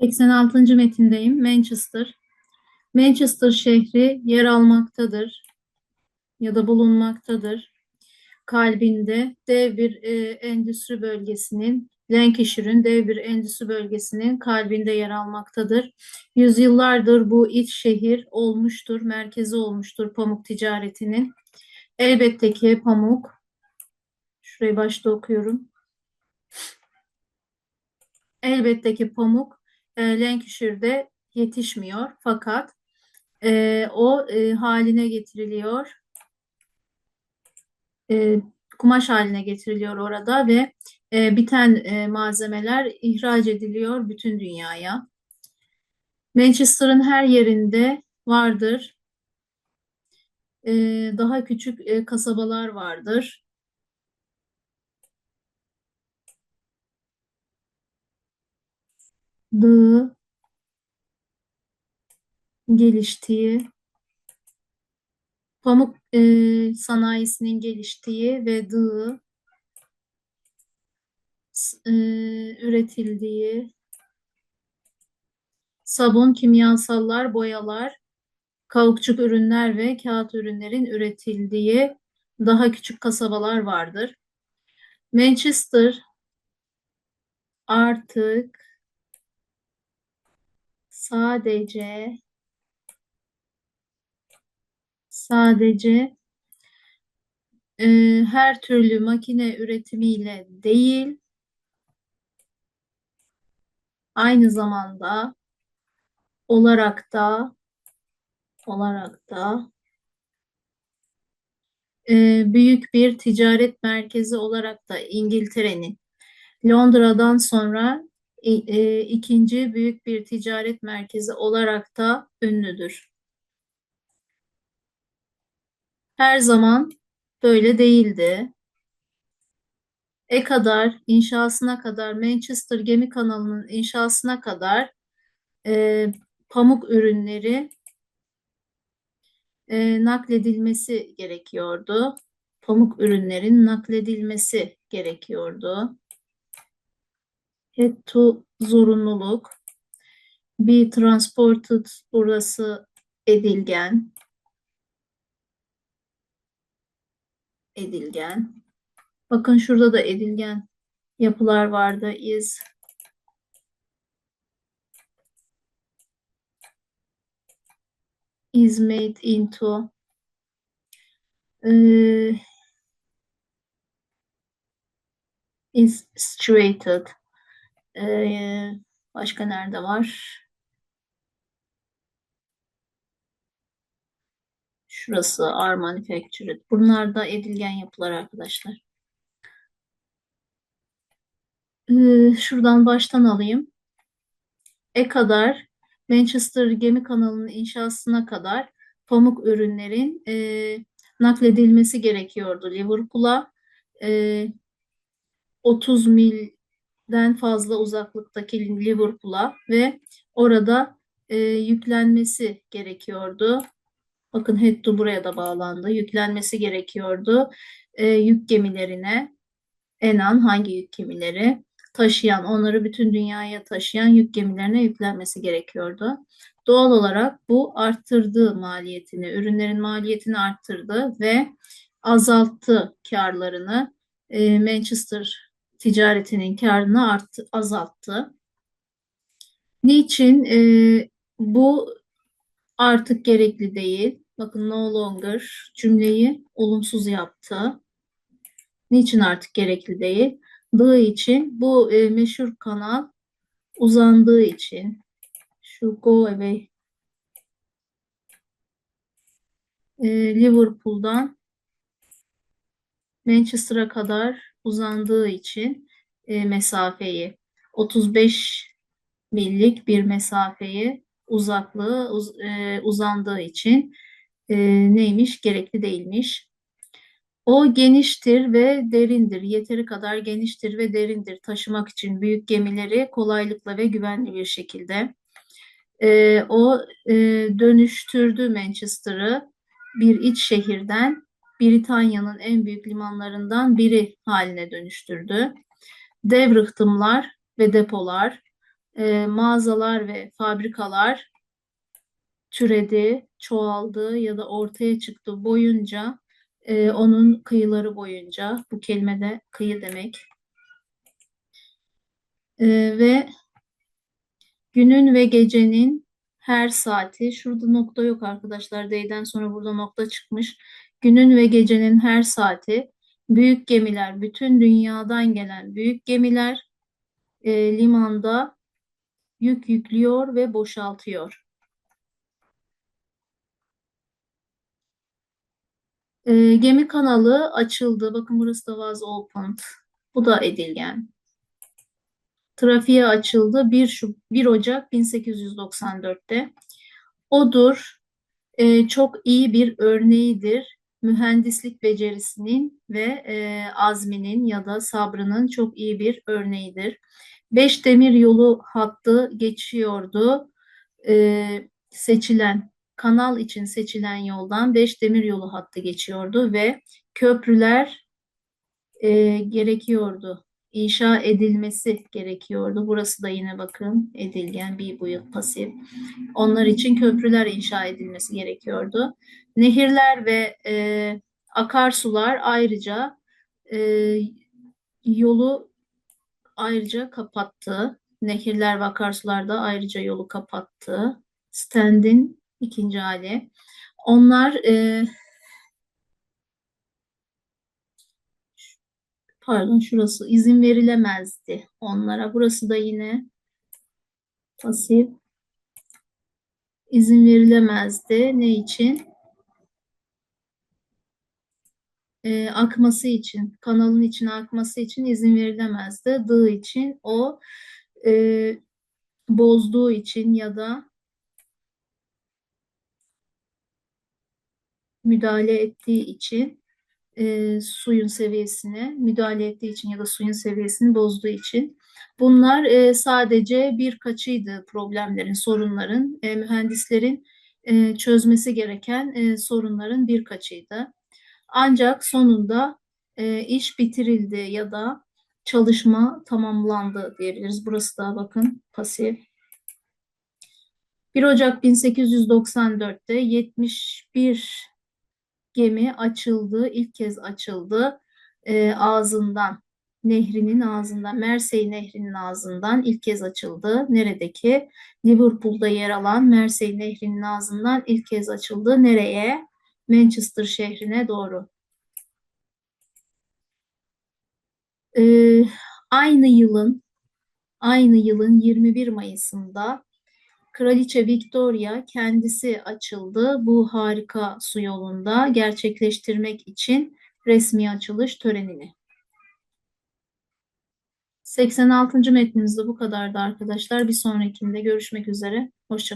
86. metindeyim. Manchester. Manchester şehri yer almaktadır ya da bulunmaktadır. Kalbinde dev bir e, endüstri bölgesinin, Lancashire'ın dev bir endüstri bölgesinin kalbinde yer almaktadır. Yüzyıllardır bu iç şehir olmuştur, merkezi olmuştur pamuk ticaretinin. Elbette ki pamuk, şurayı başta okuyorum. Elbette ki pamuk e, Lancashire'de yetişmiyor fakat e, o e, haline getiriliyor. E, kumaş haline getiriliyor orada ve e, biten e, malzemeler ihraç ediliyor bütün dünyaya. Manchester'ın her yerinde vardır. E, daha küçük e, kasabalar vardır. Dığı geliştiği, pamuk e, sanayisinin geliştiği ve dığı e, üretildiği, sabun, kimyasallar, boyalar, kautçuk ürünler ve kağıt ürünlerin üretildiği daha küçük kasabalar vardır. Manchester artık sadece sadece e, her türlü makine üretimiyle değil, aynı zamanda olarak da olarak da e, büyük bir ticaret merkezi olarak da İngiltere'nin Londra'dan sonra e, ikinci büyük bir ticaret merkezi olarak da ünlüdür. Her zaman böyle değildi. E kadar inşasına kadar Manchester Gemi Kanalı'nın inşasına kadar e, pamuk ürünleri e, nakledilmesi gerekiyordu. Pamuk ürünlerin nakledilmesi gerekiyordu. Had to zorunluluk. Be transported burası edilgen. Edilgen. Bakın şurada da edilgen yapılar vardı. Is is made into uh, is situated ee, başka nerede var? Şurası are manufactured. Bunlar da edilgen yapılar arkadaşlar. Ee, şuradan baştan alayım. E kadar Manchester Gemi Kanalı'nın inşasına kadar pamuk ürünlerin e, nakledilmesi gerekiyordu Liverpool'a. E, 30 milden fazla uzaklıktaki Liverpool'a ve orada e, yüklenmesi gerekiyordu. Bakın Hetto buraya da bağlandı. Yüklenmesi gerekiyordu. E, yük gemilerine. Enan hangi yük gemileri? taşıyan, onları bütün dünyaya taşıyan yük gemilerine yüklenmesi gerekiyordu. Doğal olarak bu arttırdı maliyetini, ürünlerin maliyetini arttırdı ve azalttı karlarını. E, Manchester ticaretinin karını arttı, azalttı. Niçin? E, bu artık gerekli değil. Bakın no longer cümleyi olumsuz yaptı. Niçin artık gerekli değil? uzandığı için bu e, meşhur kanal uzandığı için şu go away e, Liverpool'dan Manchester'a kadar uzandığı için e, mesafeyi 35 millik bir mesafeyi uzaklığı uz, e, uzandığı için e, neymiş gerekli değilmiş. O geniştir ve derindir. Yeteri kadar geniştir ve derindir taşımak için büyük gemileri kolaylıkla ve güvenli bir şekilde. E, o e, dönüştürdü Manchester'ı bir iç şehirden Britanya'nın en büyük limanlarından biri haline dönüştürdü. Dev rıhtımlar ve depolar e, mağazalar ve fabrikalar türedi, çoğaldı ya da ortaya çıktı boyunca e, onun kıyıları boyunca. Bu kelimede kıyı demek. E, ve günün ve gecenin her saati şurada nokta yok arkadaşlar D'den sonra burada nokta çıkmış günün ve gecenin her saati büyük gemiler bütün dünyadan gelen büyük gemiler e, limanda yük yüklüyor ve boşaltıyor. E, gemi kanalı açıldı. Bakın burası da was opened. Bu da edilgen. Trafiğe açıldı 1, Şub 1 Ocak 1894'te. Odur e, çok iyi bir örneğidir. Mühendislik becerisinin ve e, azminin ya da sabrının çok iyi bir örneğidir. Beş demir yolu hattı geçiyordu. E, seçilen kanal için seçilen yoldan beş demir yolu hattı geçiyordu ve köprüler e, gerekiyordu. İnşa edilmesi gerekiyordu. Burası da yine bakın edilgen bir bu pasif. Onlar için köprüler inşa edilmesi gerekiyordu. Nehirler ve e, akarsular ayrıca e, yolu ayrıca kapattı. Nehirler ve akarsular da ayrıca yolu kapattı. Stand'in ikinci hali. Onlar e, pardon şurası izin verilemezdi onlara. Burası da yine pasif izin verilemezdi. Ne için? E, akması için, kanalın içine akması için izin verilemezdi. Dığı için o e, bozduğu için ya da müdahale ettiği için e, suyun seviyesine müdahale ettiği için ya da suyun seviyesini bozduğu için bunlar e, sadece birkaçıydı problemlerin, sorunların, e, mühendislerin e, çözmesi gereken e, sorunların birkaçıydı. Ancak sonunda e, iş bitirildi ya da çalışma tamamlandı diyebiliriz. Burası da bakın pasif. 1 Ocak 1894'te 71 gemi açıldı, ilk kez açıldı e, ağzından, nehrinin ağzından, Mersey nehrinin ağzından ilk kez açıldı. Neredeki? Liverpool'da yer alan Mersey nehrinin ağzından ilk kez açıldı. Nereye? Manchester şehrine doğru. Ee, aynı yılın aynı yılın 21 Mayıs'ında Kraliçe Victoria kendisi açıldı bu harika su yolunda gerçekleştirmek için resmi açılış törenini. 86. metnimizde bu kadardı arkadaşlar. Bir sonrakinde görüşmek üzere. Hoşçakalın.